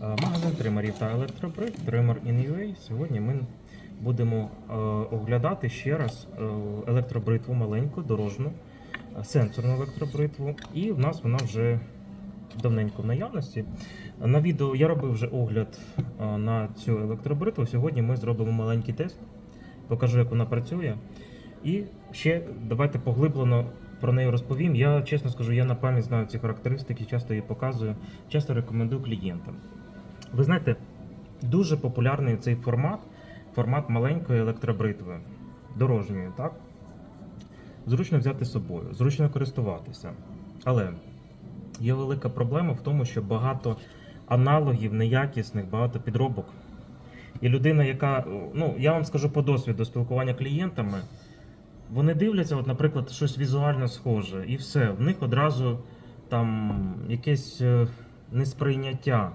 Магазин тримерів та електробрит Trimmer in Сьогодні ми будемо е, оглядати ще раз е, електробритву маленьку, дорожну, е, сенсорну електробритву. І в нас вона вже давненько в наявності. На відео я робив вже огляд на цю електробритву. Сьогодні ми зробимо маленький тест, покажу, як вона працює. І ще давайте поглиблено про неї розповім. Я чесно скажу, я на пам'ять знаю ці характеристики, часто її показую, часто рекомендую клієнтам. Ви знаєте, дуже популярний цей формат, формат маленької електробритви, дорожньої, так? Зручно взяти з собою, зручно користуватися. Але є велика проблема в тому, що багато аналогів неякісних, багато підробок. І людина, яка, ну я вам скажу по досвіду спілкування клієнтами, вони дивляться, от, наприклад, щось візуально схоже, і все. В них одразу там якесь е, несприйняття.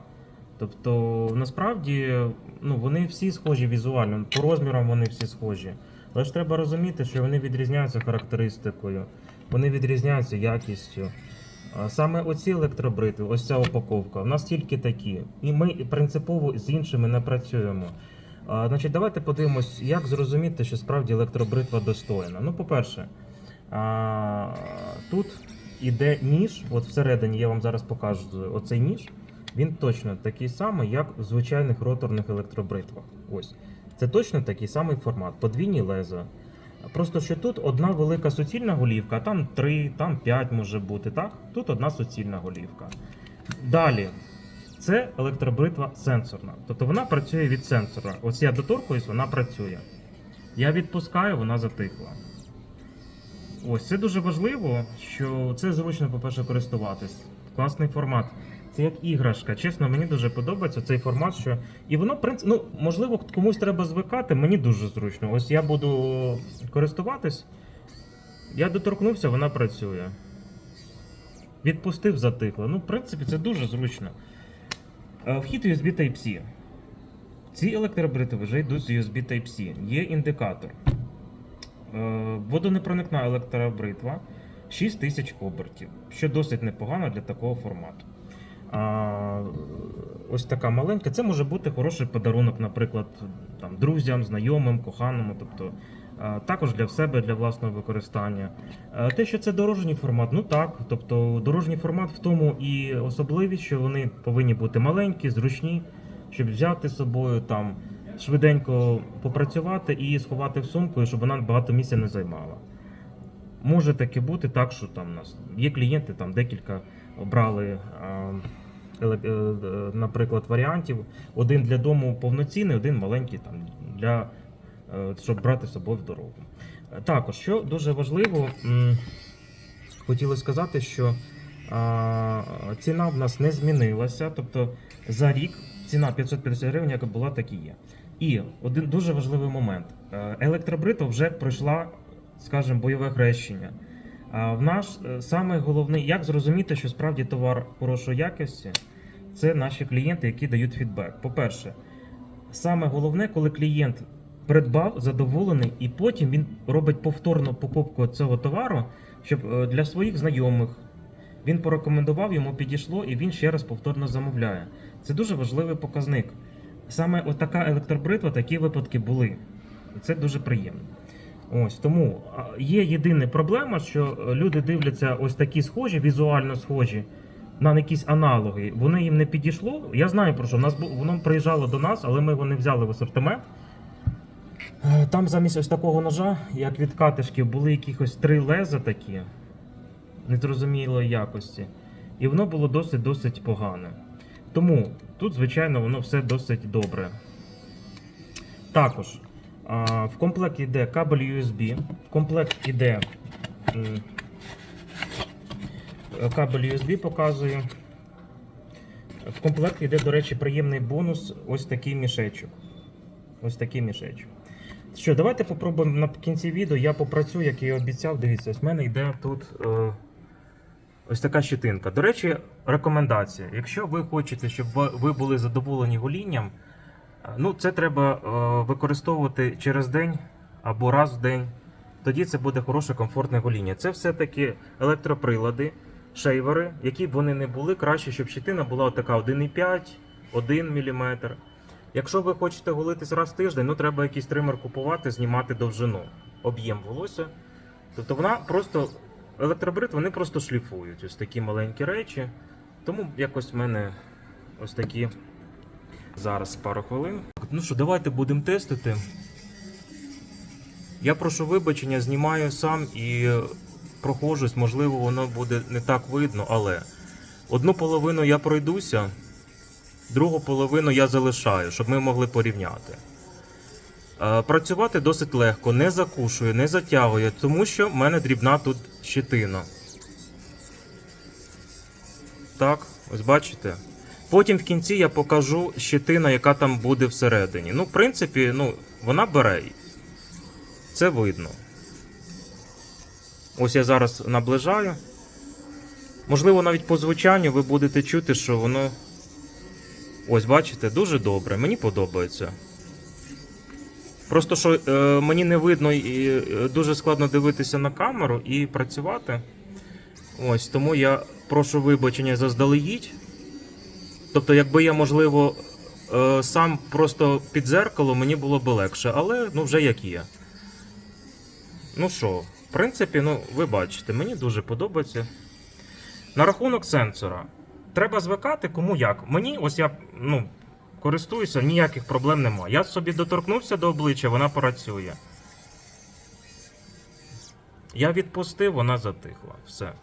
Тобто, насправді, ну, вони всі схожі візуально, по розмірам вони всі схожі. Але ж треба розуміти, що вони відрізняються характеристикою, вони відрізняються якістю. Саме оці електробритви, ось ця упаковка, у нас тільки такі. І ми принципово з іншими не працюємо. А, значить, давайте подивимось, як зрозуміти, що справді електробритва достойна. Ну, по-перше, тут іде ніж, от всередині я вам зараз покажу оцей ніж. Він точно такий самий, як в звичайних роторних електробритвах. Ось. Це точно такий самий формат, подвійні леза. Просто що тут одна велика суцільна голівка, там три, там п'ять може бути, так? Тут одна суцільна голівка. Далі, це електробритва сенсорна. Тобто вона працює від сенсора. Ось я доторкуюсь, вона працює. Я відпускаю, вона затихла. Ось це дуже важливо, що це зручно, по-перше, користуватись. Класний формат. Це як іграшка. Чесно, мені дуже подобається цей формат, що. І воно, в принципі, ну, можливо, комусь треба звикати, мені дуже зручно. Ось я буду користуватись. Я доторкнувся, вона працює. Відпустив, затихло. Ну, в принципі, це дуже зручно. Е, Вхід USB Type-C. Ці електробрити вже йдуть з USB Type-C. Є індикатор. Е, Водонепроникна електробритва 6000 обертів, що досить непогано для такого формату. Ось така маленька. Це може бути хороший подарунок, наприклад, там, друзям, знайомим, коханому. Тобто, також для себе, для власного використання. Те, що це дорожній формат, ну так. Тобто, дорожній формат в тому і особливість, що вони повинні бути маленькі, зручні, щоб взяти з собою там швиденько попрацювати і сховати в сумку, щоб вона багато місця не займала. Може таке бути так, що там у нас є клієнти, там декілька обрали, наприклад, варіантів. Один для дому повноцінний, один маленький там для е, щоб брати з собою в дорогу. Е, Також, що дуже важливо, м, хотілося сказати, що ціна в нас не змінилася. Тобто за рік ціна 550 гривень, яка була, так і є. І один дуже важливий момент: Е, електробритва вже пройшла, скажімо, бойове хрещення. А в наш е, саме головний, як зрозуміти, що справді товар хорошої якості, це наші клієнти, які дають фідбек. По-перше, саме головне, коли клієнт придбав, задоволений, і потім він робить повторну покупку цього товару, щоб е, для своїх знайомих він порекомендував, йому підійшло, і він ще раз повторно замовляє. Це дуже важливий показник. Саме от така електробритва, такі випадки були. І це дуже приємно. Ось тому є єдина проблема, що е, люди дивляться ось такі схожі, візуально схожі на якісь аналоги. Вони їм не підійшло. Я знаю про що. Нас воно приїжджало до нас, але ми його не взяли в асортимент. Е, Там замість ось такого ножа, як від катишків, були якихось три леза такі незрозумілої якості. І воно було досить-досить погане. Тому тут, звичайно, воно все досить добре. Також в комплект йде кабель USB, в комплект йде кабель USB показую. В комплект йде, до речі, приємний бонус ось такий мішечок. Ось такий мішечок. Що, давайте попробуємо кінці відео. Я попрацюю, як я обіцяв. Дивіться, ось в мене йде тут е, ось така щитинка. До речі, рекомендація. Якщо ви хочете, щоб ви- були задоволені голінням, ну це треба е, використовувати через день або раз в день. Тоді це буде хороше комфортне гоління. Це все-таки електроприлади, шейвери, які б вони не були, краще, щоб щитина була така 1,5, 1 мм. Якщо ви хочете голитись раз в тиждень, ну треба якийсь тример купувати, знімати довжину, об'єм волосся. Тобто вона просто електробрит, вони просто шліфують ось такі маленькі речі. Тому якось в мене ось такі зараз пару хвилин. Ну що, давайте будемо тестити. Я прошу вибачення, знімаю сам і проходжусь, можливо, воно буде не так видно, але одну половину я пройдуся, другу половину я залишаю, щоб ми могли порівняти. Е, Працювати досить легко, не закушує, не затягує, тому що в мене дрібна тут щетина. Так, ось бачите. Потім в кінці я покажу щетина, яка там буде всередині. Ну, в принципі, ну, вона бере. Це видно. Ось я зараз наближаю. Можливо, навіть по звучанню ви будете чути, що воно. Ось, бачите, дуже добре. Мені подобається. Просто що е, мені не видно і е, дуже складно дивитися на камеру і працювати. Ось, тому я прошу вибачення заздалегідь. Тобто, якби я, можливо, е, сам просто під зеркало, мені було б легше, але ну вже як є. Ну що, в принципі, ну, ви бачите, мені дуже подобається. На рахунок сенсора. Треба звикати кому як. Мені, ось я ну, користуюся, ніяких проблем немає. Я собі доторкнувся до обличчя, вона працює. Я відпустив, вона затихла. Все.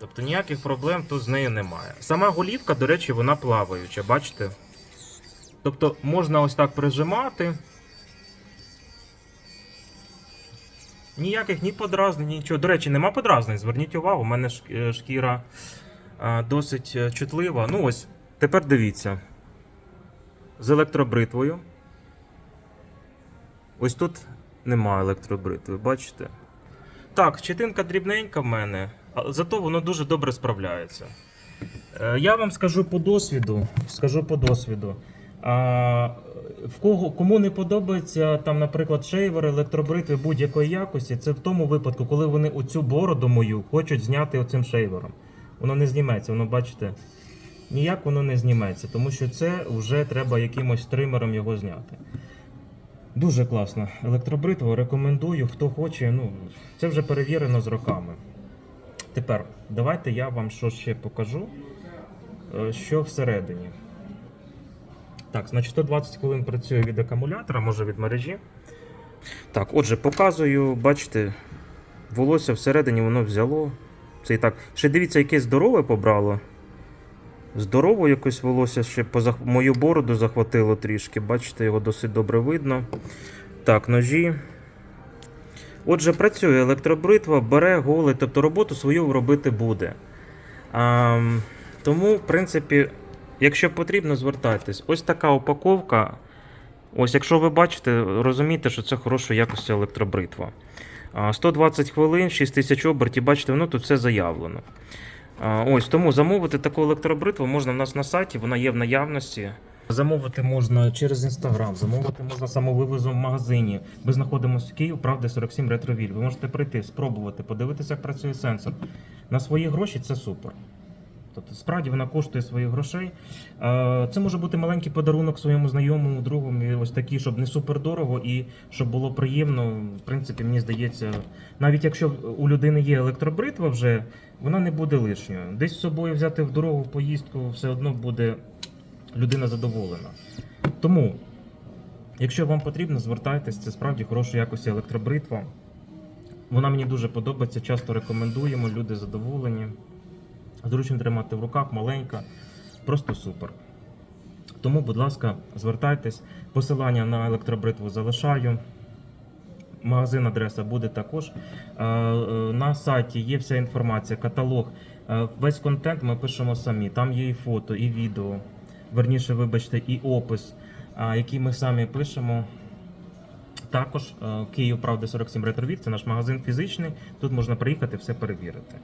Тобто ніяких проблем тут з нею немає. Сама голівка, до речі, вона плаваюча, бачите? Тобто можна ось так прижимати. Ніяких ні подразнень, нічого. До речі, нема подразнень. Зверніть увагу, у мене е, шкіра досить е, чутлива. Ну ось, тепер дивіться. З електробритвою. Ось тут немає електробритви, бачите? Так, щетинка дрібненька в мене, зато воно дуже добре справляється. Е, Я вам скажу по досвіду. Скажу по досвіду. А, в кого, кому не подобається, там, наприклад, шейвер, електробритви будь-якої якості, це в тому випадку, коли вони оцю бороду мою хочуть зняти оцим шейвером. Воно не зніметься, воно бачите, ніяк воно не зніметься, тому що це вже треба якимось тримером його зняти. Дуже класно. Електробритва рекомендую, хто хоче. Ну, це вже перевірено з роками. Тепер давайте я вам що ще покажу, е, що всередині. Так, значить 120 хвилин працює від акумулятора, може від мережі. Так, отже, показую, бачите, волосся всередині воно взяло. Це і так. Ще дивіться, яке здорове побрало. Здорово якось волосся ще позах... мою бороду захватило трішки. Бачите, його досить добре видно. Так, ножі. Отже, працює електробритва, бере голий, тобто роботу свою робити буде. А, тому, в принципі, якщо потрібно, звертайтесь. Ось така упаковка. Ось, якщо ви бачите, розумієте, що це хорошої якості електробритва. 120 хвилин, 6000 обертів, бачите, воно тут все заявлено. Ось тому замовити таку електробритву можна в нас на сайті, вона є в наявності. Замовити можна через інстаграм, замовити можна самовивозом в магазині. Ми знаходимося в Київ, правда, 47 ретровіль. Ви можете прийти, спробувати, подивитися, як працює сенсор. На свої гроші це супер. Тобто, справді вона коштує своїх грошей. Це може бути маленький подарунок своєму знайомому, другому, ось такий, щоб не супер дорого і щоб було приємно. В принципі, мені здається, навіть якщо у людини є електробритва вже, вона не буде лишньою. Десь з собою взяти в дорогу в поїздку, все одно буде людина задоволена. Тому, якщо вам потрібно, звертайтесь, це справді хорошої якості електробритва. Вона мені дуже подобається, часто рекомендуємо, люди задоволені. Зручно тримати в руках, маленька, просто супер. Тому, будь ласка, звертайтесь. Посилання на електробритву залишаю. Магазин адреса буде також. Е, е, На сайті є вся інформація, каталог. Е, Весь контент ми пишемо самі. Там є і фото, і відео. Верніше, вибачте, і опис, який ми самі пишемо. Також е, Київ, правда, 47 ретровік, це наш магазин фізичний. Тут можна приїхати, все перевірити.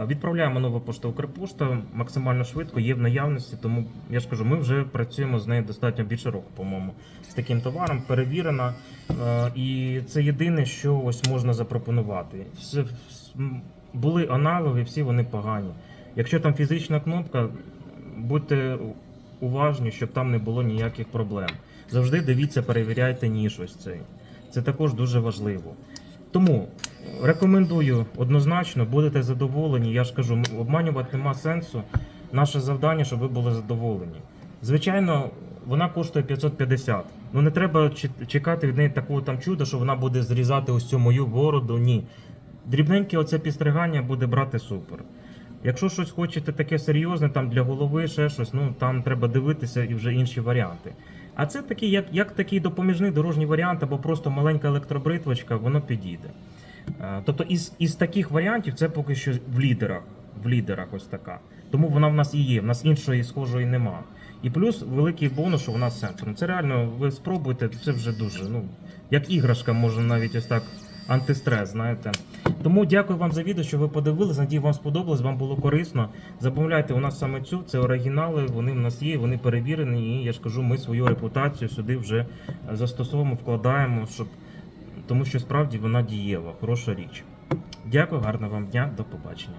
Е, Відправляємо нову пошту Укрпошта максимально швидко, є в наявності, тому я ж кажу, ми вже працюємо з нею достатньо більше року, по-моєму, з таким товаром, перевірена. Е, І це єдине, що ось можна запропонувати. Були аналоги, всі вони погані. Якщо там фізична кнопка, будьте уважні, щоб там не було ніяких проблем. Завжди дивіться, перевіряйте ніж ось цей. Це також дуже важливо. Тому рекомендую однозначно, будете задоволені. Я ж кажу, обманювати нема сенсу. Наше завдання, щоб ви були задоволені. Звичайно, вона коштує 550. Ну не треба чекати від неї такого там чуда, що вона буде зрізати ось цю мою бороду. Ні. Дрібненьке оце підстригання буде брати супер. Якщо щось хочете таке серйозне, там для голови, ще щось, ну там треба дивитися і вже інші варіанти. А це такий, як, як такий допоміжний дорожній варіант, або просто маленька електробритвочка, воно підійде. Е, Тобто із, із таких варіантів це поки що в лідерах. В лідерах ось така. Тому вона в нас і є, в нас іншої схожої нема. І плюс великий бонус, що вона з сенсором. Це реально, ви спробуйте, це вже дуже, ну, як іграшка, може навіть ось так антистрес, знаєте. Тому дякую вам за відео, що ви подивилися. Надію, вам сподобалось, вам було корисно. Замовляйте у нас саме цю, це оригінали, вони в нас є, вони перевірені, і я ж кажу, ми свою репутацію сюди вже застосовуємо, вкладаємо, щоб тому що справді вона дієва, хороша річ. Дякую, гарного вам дня, до побачення.